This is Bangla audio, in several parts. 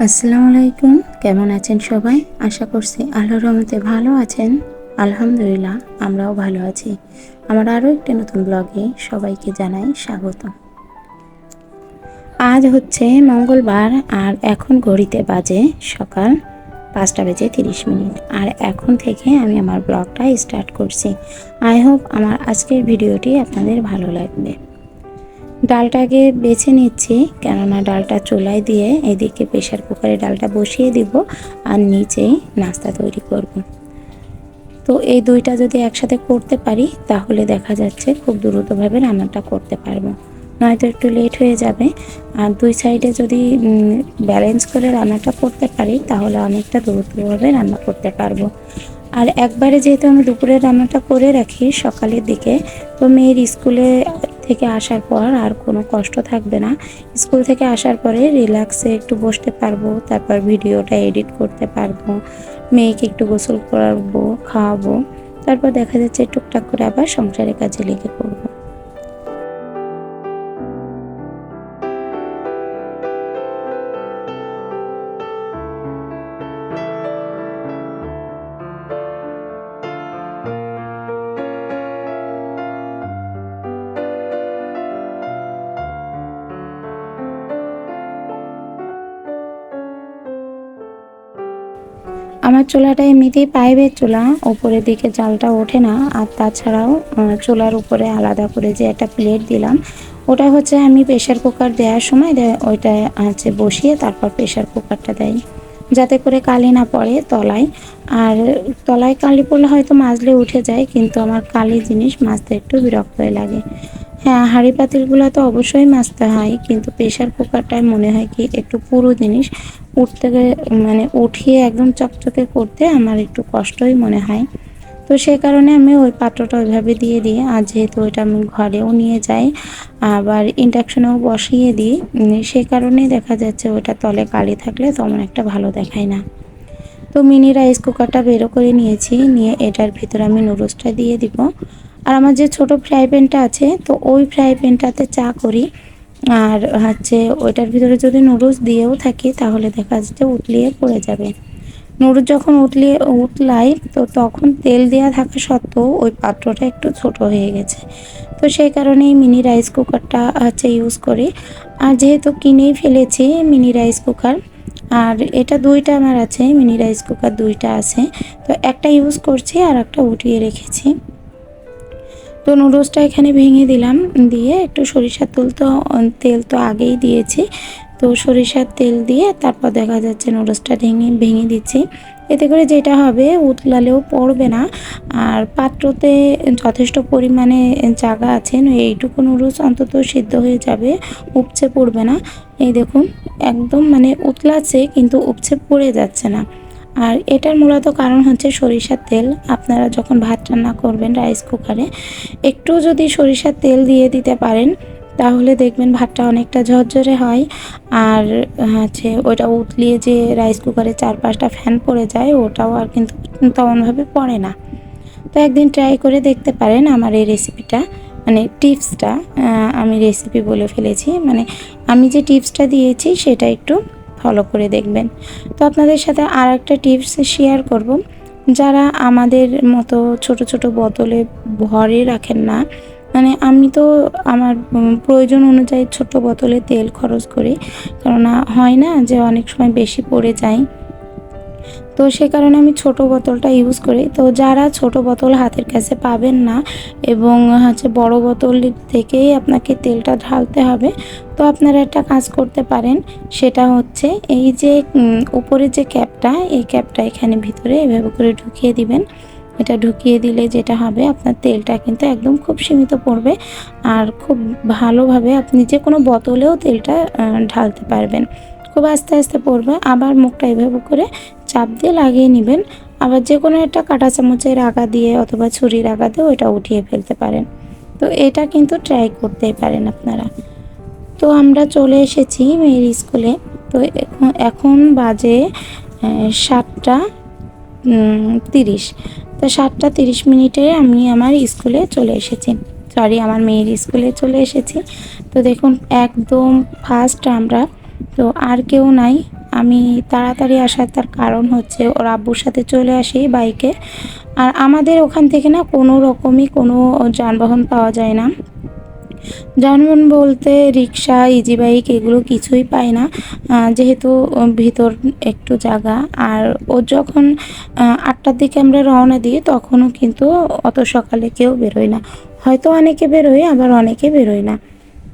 আসসালামু আলাইকুম। কেমন আছেন সবাই? আশা করছি আল্লাহর রহমতে ভালো আছেন। আলহামদুলিল্লাহ, আমরাও ভালো আছি। আমার আরও একটি নতুন ব্লগে সবাইকে জানাই স্বাগত। আজ হচ্ছে মঙ্গলবার আর এখন ঘড়িতে বাজে সকাল পাঁচটা বেজে তিরিশ মিনিট। আর এখন থেকে আমি আমার ব্লগটা স্টার্ট করছি। আই হোপ আমার আজকের ভিডিওটি আপনাদের ভালো লাগবে। ডালটাকে বেছে নিচ্ছি, কেননা ডালটা চুলায় দিয়ে এদিকে প্রেশার কুকারে ডালটা বসিয়ে দিব আর নিচেই নাস্তা তৈরি করব। তো এই দুইটা যদি একসাথে করতে পারি, তাহলে দেখা যাচ্ছে খুব দ্রুতভাবে রান্নাটা করতে পারব। নয়তো একটু লেট হয়ে যাবে। আর দুই সাইডে যদি ব্যালেন্স করে রান্নাটা করতে পারি, তাহলে অনেকটা দ্রুতভাবে রান্না করতে পারব। আর একবারে যেহেতু আমি দুপুরের রান্নাটা করে রাখি সকালের দিকে, তো মেয়ের স্কুলে থেকে আসার পর আর কোনো কষ্ট থাকবে না। স্কুল থেকে আসার পরে রিল্যাক্সে একটু বসতে পারব, তারপর ভিডিওটা এডিট করতে পারব, মেয়েকে একটু গোসল করাবো, খাওয়াবো, তারপর দেখা যাচ্ছে টুকটাক করে আবার সংসারের কাজে লেগে পড়ব। আমার চুলাটা এমনিতেই পাইপের চুলা উপরের দিকে জালটা ওঠে না। আর তাছাড়াও চুলার উপরে আলাদা করে যে একটা প্লেট দিলাম, ওটা হচ্ছে আমি প্রেশার কুকার দেওয়ার সময় ওইটা হচ্ছে বসিয়ে তারপর প্রেশার কুকারটা দেয় যাতে করে কালি না পড়ে তলায়। আর তলায় কালি পড়লে হয়তো মাজলে উঠে যায়, কিন্তু আমার কালি জিনিস মাজতে একটু বিরক্ত লাগে। হ্যাঁ হাঁড়ি পাতিলগুলো তো অবশ্যই মাজতে হয়, কিন্তু প্রেশার কুকারটায় মনে হয় কি একটু পুরো জিনিস উঠতে মানে উঠিয়ে একদম চকচকে করতে আমার একটু কষ্টই মনে হয়। তো সেই কারণে আমি ওই পাত্রটা ওইভাবে দিয়ে দিই। আর যেহেতু ওইটা আমি ঘরেও নিয়ে যাই, আবার ইন্ডাকশনেও বসিয়ে দিই সে কারণেই দেখা যাচ্ছে ওইটা তলে কালি থাকলে তেমন একটা ভালো দেখায় না। তো মিনি রাইস কুকারটা বেরো করে নিয়েছি, নিয়ে এটার ভিতরে আমি নুডলসটা দিয়ে দিব। আর আমার যে ছোট ফ্রাই প্যানটা আছে, তো ওই ফ্রাই প্যানটাতে চা করি। আর হচ্ছে ওইটার ভিতরে যদি নুডলস দিয়েও থাকি, তাহলে দেখা যাচ্ছে উতলিয়ে পড়ে যাবে। নুডলস যখন উতলিয়ে উতলাই, তো তখন তেল দেওয়া থাকা সত্ত্বেও ওই পাত্রটা একটু ছোট হয়ে গেছে। তো সেই কারণেই মিনি রাইস কুকারটা হচ্ছে ইউজ করি। আর যেহেতু কিনেই ফেলেছি মিনি রাইস কুকার, আর এটা দুইটা আমার আছে, মিনি রাইস কুকার দুইটা আছে। তো একটা ইউজ করছি আর একটা উঠিয়ে রেখেছি। তো নুডলসটা এখানে ভেঙে দিলাম। দিয়ে একটু সরিষার তেল তো তেল তো আগেই দিয়েছি। তো সরিষার তেল দিয়ে তারপর দেখা যাচ্ছে নুডলসটা ভেঙে ভেঙে দিচ্ছি। এতে করে যেটা হবে, উতলালেও পড়বে না। আর পাত্রতে যথেষ্ট পরিমাণে জায়গা আছে, এইটুকু নুডলস অন্তত সিদ্ধ হয়ে যাবে, উপচে পড়বে না। এই দেখুন, একদম মানে উতলাচ্ছে, কিন্তু উপচে পড়ে যাচ্ছে না। আর এটার মূলত কারণ হচ্ছে সরিষার তেল। আপনারা যখন ভাত রান্না করবেন রাইস কুকারে একটু যদি সরিষার তেল দিয়ে দিতে পারেন, তাহলে দেখবেন ভাতটা অনেকটা ঝরঝরে হয়। আর হচ্ছে ওইটা উতলিয়ে যে রাইস কুকারে চার পাঁচটা ফ্যান পড়ে যায়, ওটাও আর কিন্তু তেমনভাবে পড়ে না। তো একদিন ট্রাই করে দেখতে পারেন আমার এই রেসিপিটা মানে টিপসটা আমি রেসিপি বলে ফেলেছি। মানে আমি যে টিপসটা দিয়েছি, সেটা একটু ফলো করে দেখবেন। তো আপনাদের সাথে আর একটা টিপস শেয়ার করব, যারা আমাদের মতো ছোট ছোট বোতলে ভরে রাখেন না। মানে আমি তো আমার প্রয়োজন অনুযায়ী ছোট বোতলে তেল খরচ করি, কেননা হয় না যে অনেক সময় বেশি পড়ে যায়। তো সে কারণে আমি ছোট বোতলটা ইউজ করি। তো যারা ছোট বোতল হাতের কাছে পাবেন না এবং হচ্ছে বড় বোতল থেকেই আপনাকে তেলটা ঢালতে হবে, তো আপনারা একটা কাজ করতে পারেন। সেটা হচ্ছে এই যে উপরে যে ক্যাপটা, এই ক্যাপটা এখানে ভিতরে এভাবে করে ঢুকিয়ে দিবেন। এটা ঢুকিয়ে দিলে যেটা হবে, আপনার তেলটা কিন্তু একদম খুব সীমিত পড়বে আর খুব ভালোভাবে আপনি যে কোনো বোতলেও তেলটা ঢালতে পারবেন। খুব আস্তে আস্তে পড়বে, আবার মুখটা এভাবে করে চাপ দিয়ে লাগিয়ে নেবেন। আবার যে কোনো একটা কাঁটা চামচের আগা দিয়ে অথবা ছুরির আগা দিয়ে ওইটা উঠিয়ে ফেলতে পারেন। তো এটা কিন্তু ট্রাই করতেই পারেন আপনারা। তো আমরা চলে এসেছি মেয়ের স্কুলে। তো এখন এখন বাজে সাতটা তিরিশ। তো সাতটা তিরিশ মিনিটে আমি আমার স্কুলে চলে এসেছি। সরি আমার মেয়ের স্কুলে চলে এসেছি। তো দেখুন, একদম ফার্স্ট আমরা। তো আর কেউ নাই। আমি তাড়াতাড়ি আসার তার কারণ হচ্ছে ওর আব্বুর সাথে চলে আসি বাইকে। আর আমাদের ওখান থেকে না কোনো রকমই কোনো যানবাহন পাওয়া যায় না। যানবাহন বলতে রিক্সা ইজি বাইক এগুলো কিছুই পাই না। যেহেতু ভিতর একটু জায়গা আর ও যখন আটটার দিকে আমরা রওনা দিই তখনও কিন্তু অত সকালে কেউ বেরোয় না। হয়তো অনেকে বেরোয়, আবার অনেকে বেরোয় না।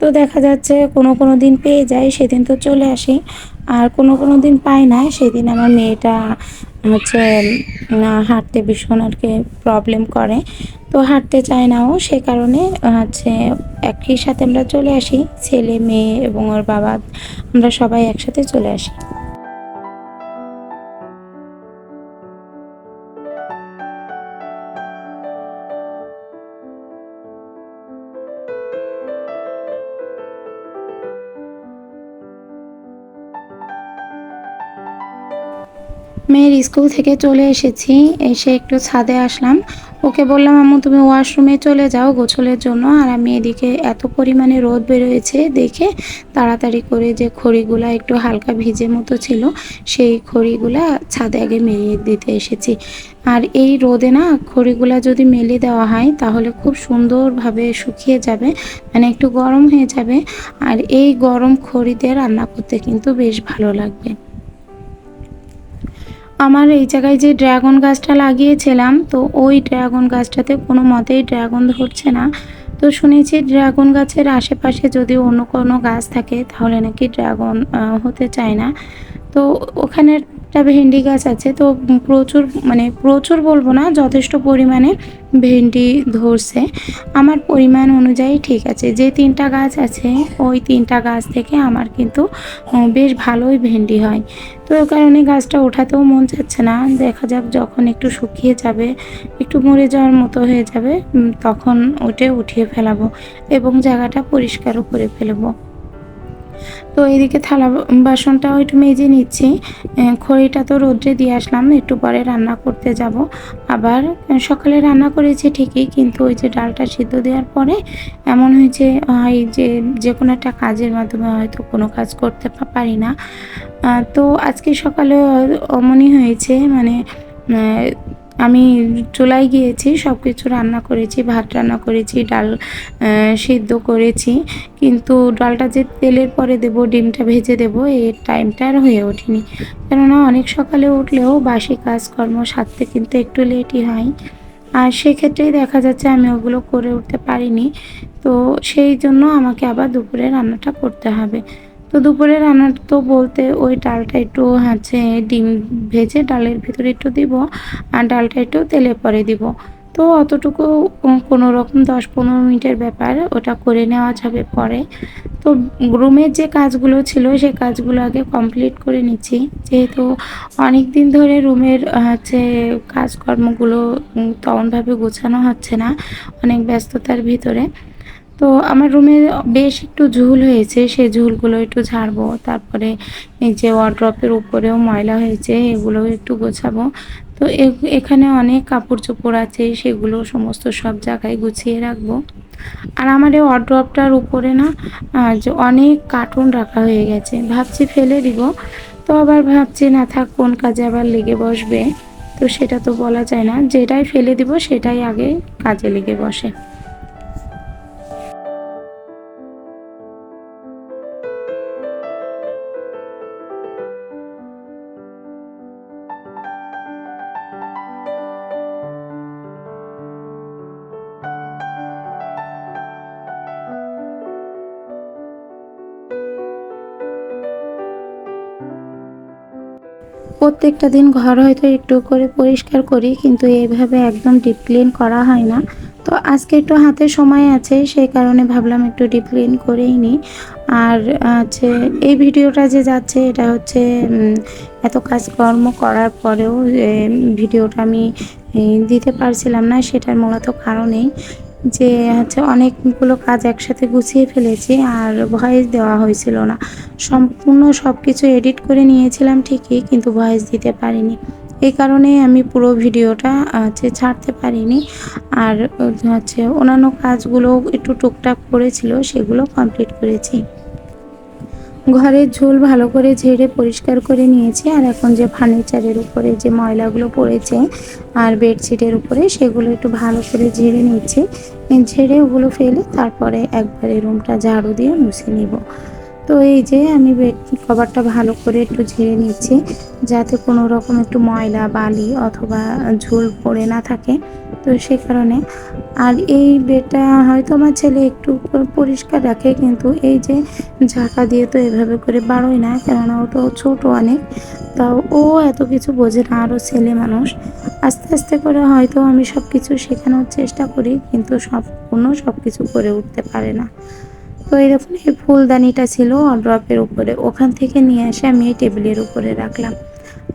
তো দেখা যাচ্ছে কোনো কোনো দিন পেয়ে যায়, সেদিন তো চলে আসি। আর কোনো কোনো দিন পাই না, সেদিন আমার মেয়েটা হচ্ছে হাঁটতে ভীষণ আর কি প্রবলেম করে। তো হাঁটতে চায় না ও, সে কারণে হচ্ছে একই সাথে আমরা চলে আসি, ছেলে, মেয়ে এবং ওর বাবা, আমরা সবাই একসাথে চলে আসি। মেয়ের স্কুল থেকে চলে এসেছি। এসে একটু ছাদে আসলাম। ওকে বললাম, আম্মু, তুমি ওয়াশরুমে চলে যাও গোছলের জন্য। আর আমি এদিকে এত পরিমাণে রোদ বেরোয়েছে দেখে তাড়াতাড়ি করে যে খড়িগুলা একটু হালকা ভিজে মতো ছিল, সেই খড়িগুলা ছাদে আগে মেলিয়ে দিতে এসেছি। আর এই রোদে না খড়িগুলা যদি মেলে দেওয়া হয়, তাহলে খুব সুন্দরভাবে শুকিয়ে যাবে মানে একটু গরম হয়ে যাবে। আর এই গরম খড়িতে রান্না করতে কিন্তু বেশ ভালো লাগবে। আমার এই জায়গায় যে ড্রাগন গাছটা লাগিয়েছিলাম, তো ওই ড্রাগন গাছটাতে কোনো মতেই ড্রাগন ধরছে না। তো শুনেছি ড্রাগন গাছের আশেপাশে যদি অন্য কোনো গাছ থাকে, তাহলে নাকি ড্রাগন হতে চায় না। তো ওখানে একটা ভেন্ডি গাছ আছে, তো প্রচুর মানে প্রচুর বলব না, যথেষ্ট পরিমাণে ভেন্ডি ধরছে। আমার পরিমাণ অনুযায়ী ঠিক আছে, যে তিনটা গাছ আছে, ওই তিনটা গাছ থেকে আমার কিন্তু বেশ ভালোই ভেন্ডি হয়। তো ওই কারণে গাছটা ওঠাতেও মন চাচ্ছে না, দেখা যাক যখন একটু শুকিয়ে যাবে, একটু মরে যাওয়ার মতো হয়ে যাবে তখন ওটে উঠিয়ে ফেলাবো এবং জায়গাটা পরিষ্কারও করে ফেলব। তো এদিকে থালা বাসনটাও একটু মেজে নিচ্ছি। খড়িটা তো রোদ্রে দিয়ে আসলাম, একটু পরে রান্না করতে যাব। আবার সকালে রান্না করেছি ঠিকই, কিন্তু ওই যে ডালটা সিদ্ধ দেওয়ার পরে এমন হয়েছে হয় যে যে কোনো একটা কাজের মাধ্যমে হয়তো কোনো কাজ করতে পারি না। তো আজকে সকালে অমনই হয়েছে মানে আমি চুলায় গিয়েছি সব কিছু রান্না করেছি, ভাত রান্না করেছি, ডাল সিদ্ধ করেছি। কিন্তু ডালটা যে তেলের পরে দেব, ডিমটা ভেজে দেব এই টাইমটা আর হয়ে ওঠেনি। কেননা অনেক সকালে উঠলেও বাসি কাজকর্ম সারতে কিন্তু একটু লেটই হয়। আর সেক্ষেত্রেই দেখা যাচ্ছে আমি ওগুলো করে উঠতে পারিনি। তো সেই জন্য আমাকে আবার দুপুরে রান্নাটা করতে হবে। তো দুপুরে রান্না তো বলতে ওই ডালটা একটু হচ্ছে ডিম ভেজে ডালের ভিতরে একটু দিব আর ডালটা একটু তেলে পরে দিব। তো অতটুকু কোনো রকম দশ পনেরো মিনিটের ব্যাপার ওটা করে নেওয়া যাবে পরে। তো রুমের যে কাজগুলো ছিল সেই কাজগুলো আগে কমপ্লিট করে নিচ্ছি। যেহেতু অনেক দিন ধরে রুমের হচ্ছে কাজকর্মগুলো তেমনভাবে গোছানো হচ্ছে না, অনেক ব্যস্ততার ভিতরে। তো আমার রুমে বেশ একটু ঝুল হয়েছে সেই ঝুলগুলো একটু ঝাড়বো, তারপরে এই যে ওয়ার্ড্রপের উপরেও ময়লা হয়েছে, এগুলো একটু গোছাবো। তো এখানে অনেক কাপড় চোপড় আছে, সেগুলো সমস্ত সব জায়গায় গুছিয়ে রাখব। আর আমার এই ওয়ার্ড্রপটার উপরে না যে অনেক কার্টুন রাখা হয়ে গেছে, ভাবছি ফেলে দিব। তো আবার ভাবছি, না থাক, কোন কাজে আবার লেগে বসবে? তো সেটা তো বলা যায় না, যেটাই ফেলে দিব সেটাই আগে কাজে লেগে বসে। প্রত্যেকটা দিন ঘর হয়তো একটু করে পরিষ্কার করি, কিন্তু এইভাবে একদম ডিপ ক্লিন করা হয় না। তো আজকে একটু হাতে সময় আছে, সেই কারণে ভাবলাম একটু ডিপ ক্লিন করেই নিই। আর হচ্ছে এই ভিডিওটা যে যাচ্ছে, এটা হচ্ছে এত কাজকর্ম করার পরেও ভিডিওটা আমি দিতে পারছিলাম না, সেটার মূলত কারণেই। যে হচ্ছে অনেকগুলো কাজ একসাথে গুছিয়ে ফেলেছি আর ভয়েস দেওয়া হয়েছিল না। সম্পূর্ণ সব কিছু এডিট করে নিয়েছিলাম ঠিকই, কিন্তু ভয়েস দিতে পারিনি। এই কারণে আমি পুরো ভিডিওটা হচ্ছে ছাড়তে পারিনি আর হচ্ছে অন্যান্য কাজগুলো একটু টুকটাক করেছিল, সেগুলো কমপ্লিট করেছি। ঘরের ঝোল ভালো করে ঝেড়ে পরিষ্কার করে নিয়েছি, আর এখন যে ফার্নিচারের উপরে যে ময়লাগুলো পড়েছে আর বেডশিটের উপরে, সেগুলো একটু ভালো করে ঝেড়ে নিচ্ছি। ঝেড়ে ওগুলো ফেলে তারপরে একবারে রুমটা ঝাড়ু দিয়ে মুছে নিব। তো এই যে আমি কভারটা ভালো করে একটু ঝেড়ে নিচ্ছি, যাতে কোনো রকম একটু ময়লা, বালি অথবা ঝোল পড়ে না থাকে। তো সে কারণে। আর এই বেডটা হয়তো আমার ছেলে একটু পরিষ্কার রাখে, কিন্তু এই যে ঝাঁকা দিয়ে তো এভাবে করে বাড়োই না, কেননা ও তো ছোটো অনেক। তাও ও এত কিছু বোঝে না, আরও ছেলে মানুষ। আস্তে আস্তে করে হয়তো আমি সব কিছু শেখানোর চেষ্টা করি, কিন্তু সম্পূর্ণ সব কিছু করে উঠতে পারে না। তো এরকম এই ফুলদানিটা ছিল ড্রপের উপরে। ওখান থেকে নিয়ে এসে আমি এই টেবিলের উপরে রাখলাম।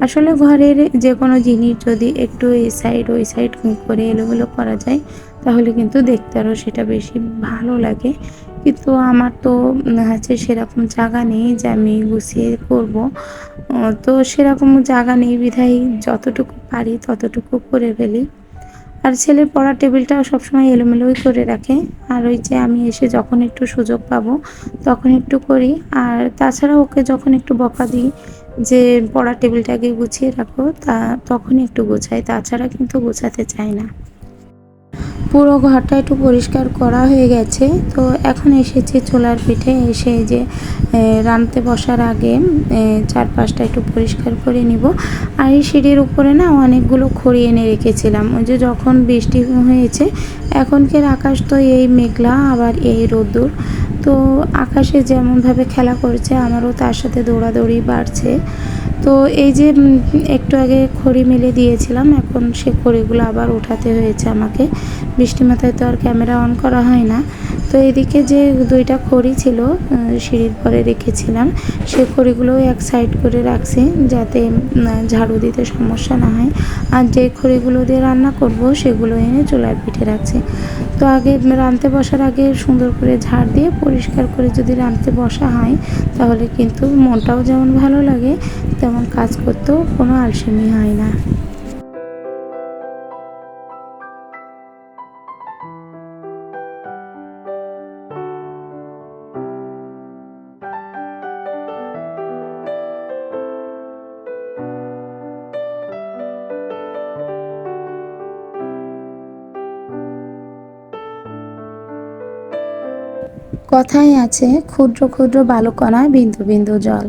আসলে ঘরের যে কোনো জিনিস যদি একটু এই সাইড ওই সাইড করে এলোমেলো করা যায়, তাহলে কিন্তু দেখতে আরও সেটা বেশি ভালো লাগে। কিন্তু আমার তো হচ্ছে সেরকম জায়গা নেই যে আমি গুছিয়ে করব। তো সেরকম জায়গা নেই বিধায় যতটুকু পারি ততটুকু করে ফেলি। আর ছেলের পড়ার টেবিলটাও সবসময় এলোমেলোই করে রাখে। আর ওই যে আমি এসে যখন একটু সুযোগ পাবো, তখন একটু করি। আর তাছাড়া ওকে যখন একটু বকা দিই যে, পড়ার টেবিলটাকে গুছিয়ে রাখো, তা তখনই একটু গোছাই। তাছাড়া কিন্তু গোছাতে চাই না। পুরো ঘরটা একটু পরিষ্কার করা হয়ে গেছে। তো এখন এসেছি চোলার পিঠে, এসে যে রানতে বসার আগে চারপাশটা একটু পরিষ্কার করে নিব। আর এই সিঁড়ির উপরে না অনেকগুলো খড়ি এনে রেখেছিলাম। ওই যে যখন বৃষ্টি হয়েছে এখনকার আকাশ তো এই মেঘলা, আবার এই রোদ্দুর। তো আকাশে যেমনভাবে খেলা করছে, আমারও তার সাথে দৌড়াদৌড়ি বাড়ছে। তো এই যে একটু আগে খড়ি মেলে দিয়েছিলাম, এখন সে খড়িগুলো আবার উঠাতে হয়েছে আমাকে। বৃষ্টি মাথায় তো আর ক্যামেরা অন করা হয় না। তো এদিকে যে দুইটা খড়ি ছিল সিঁড়ির পরে রেখেছিলাম, সে খড়িগুলোও এক সাইড করে রাখছি যাতে ঝাড়ু দিতে সমস্যা না হয়। আর যে খড়িগুলো দিয়ে রান্না করব, সেগুলো এনে চুলার পিঠে রাখছি। তো আগে রাঁধতে বসার আগে সুন্দর করে ঝাড় দিয়ে পরিষ্কার করে যদি রাঁধতে বসা হয়, তাহলে কিন্তু মনটাও যেমন ভালো লাগে, তেমন কাজ করতেও কোনো আলসেমি হয় না। কথাই আছে, ক্ষুদ্র ক্ষুদ্র বালুকণা, বিন্দু বিন্দু জল।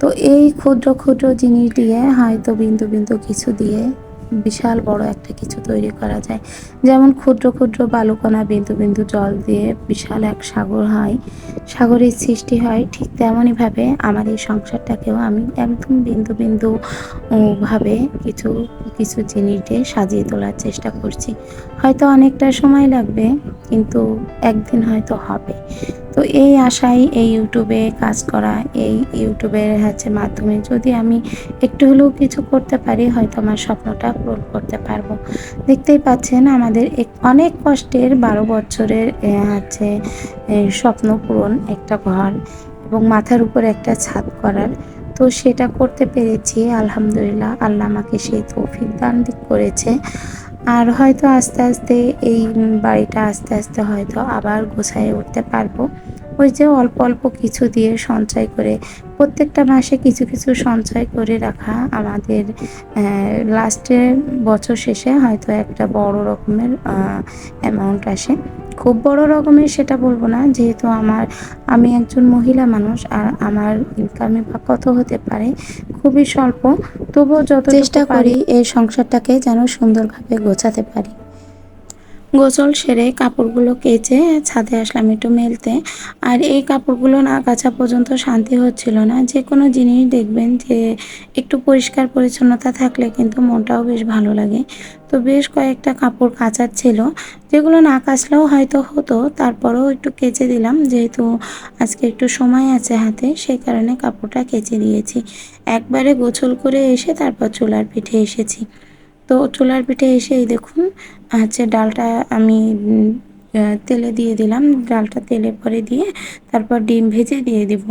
তো এই ক্ষুদ্র ক্ষুদ্র জিনিস দিয়ে হয়তো বিন্দু বিন্দু কিছু দিয়ে বিশাল বড় একটা কিছু তৈরি করা যায়। যেমন ক্ষুদ্র ক্ষুদ্র বালুকণা, বিন্দু বিন্দু জল দিয়ে বিশাল এক সাগর হয়, সাগরের সৃষ্টি হয়, ঠিক তেমনইভাবে আমার এই সংসারটাকেও আমি একদম বিন্দু বিন্দু ভাবে কিছু কিছু জিনিস দিয়ে সাজিয়ে তোলার চেষ্টা করছি। হয়তো অনেকটা সময় লাগবে, কিন্তু একদিন হয়তো হবে। তো এই আশায় এই ইউটিউবে কাজ করা, এই ইউটিউবের হচ্ছে মাধ্যমে। যদি আমি একটু হলেও কিছু করতে পারি, হয়তো আমার স্বপ্নটা পূরণ করতে পারব। দেখতেই পাচ্ছেন আমাদের অনেক কষ্টের বারো বছরের হচ্ছে স্বপ্ন পূরণ একটা ঘর এবং মাথার উপর একটা ছাদ করার। তো সেটা করতে পেরেছি, আলহামদুলিল্লাহ, আল্লাহ আমাকে সেই তৌফিক দান করেছে। আর হয়তো আস্তে আস্তে এই বাড়িটা আস্তে আস্তে হয়তো আবার গোছায় উঠতে পারব। ওই যে অল্প অল্প কিছু দিয়ে সঞ্চয় করে, প্রত্যেকটা মাসে কিছু কিছু সঞ্চয় করে রাখা আমাদের লাস্টের বছর শেষে হয়তো একটা বড় রকমের অ্যামাউন্ট আসে। খুব বড় রকমের সেটা বলব না যেহেতু আমার আমি একজন মহিলা মানুষ আর আমার ইনকামে বা কত হতে পারে খুবই স্বল্প। তবুও যত চেষ্টা করি এই সংসারটাকে যেন সুন্দরভাবে গোছাতে পারি। গোসল সেরে কাপড়গুলো কেচে ছাদে আসলাম একটু মেলতে। আর এই কাপড়গুলো না কাচা পর্যন্ত শান্তি হচ্ছিল না। যে কোনো জিনিস দেখবেন যে একটু পরিষ্কার পরিচ্ছন্নতা থাকলে কিন্তু মনটাও বেশ ভালো লাগে। তো বেশ কয়েকটা কাপড় কাচার ছিল। যেগুলো না কাচলেও হয়তো হতো, তারপরেও একটু কেচে দিলাম। যেহেতু আজকে একটু সময় আছে হাতে সেই কারণে কাপড়টা কেচে দিয়েছি। একবারে গোছল করে এসে তারপর চুলার পিঠে এসেছি। তো চুলার পিঠে এসে এই দেখুন, হচ্ছে ডালটা আমি তেলে দিয়ে দিলাম। ডালটা তেলে পরে দিয়ে তারপর ডিম ভেজে দিয়ে দিব।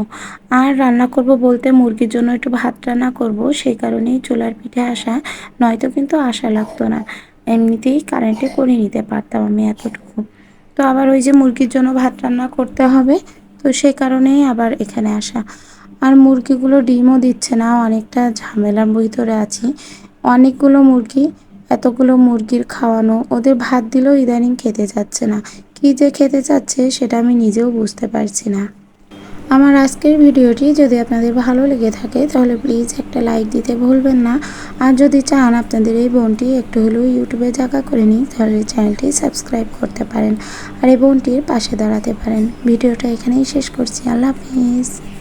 আর রান্না করব বলতে মুরগির জন্য একটু ভাত রান্না করব, সেই কারণেই চুলার পিঠে আসা, নয়তো কিন্তু আশা লাগতো না। এমনিতেই কারেন্টে করে নিতে পারতাম আমি এতটুকু। তো আবার ওই যে মুরগির জন্য ভাত রান্না করতে হবে, তো সেই কারণেই আবার এখানে আসা। আর মুরগিগুলো ডিমও দিচ্ছে না, অনেকটা ঝামেলার ভিতরে আছি। অনেকগুলো মুরগি, এতগুলো মুরগির খাওয়ানো, ওদের ভাত দিলেও ইদানিং খেতে যাচ্ছে না। কী যে খেতে চাচ্ছে সেটা আমি নিজেও বুঝতে পারছি না। আমার আজকের ভিডিওটি যদি আপনাদের ভালো লেগে থাকে, তাহলে প্লিজ একটা লাইক দিতে ভুলবেন না। আর যদি চান আপনাদের এই বোনটি একটু হলেও ইউটিউবে জায়গা করে নিই তাহলে চ্যানেলটি সাবস্ক্রাইব করতে পারেন। আর এই বোনটির পাশে দাঁড়াতে পারেন। ভিডিওটা এখানেই শেষ করছি। আল্লাহ হাফিজ।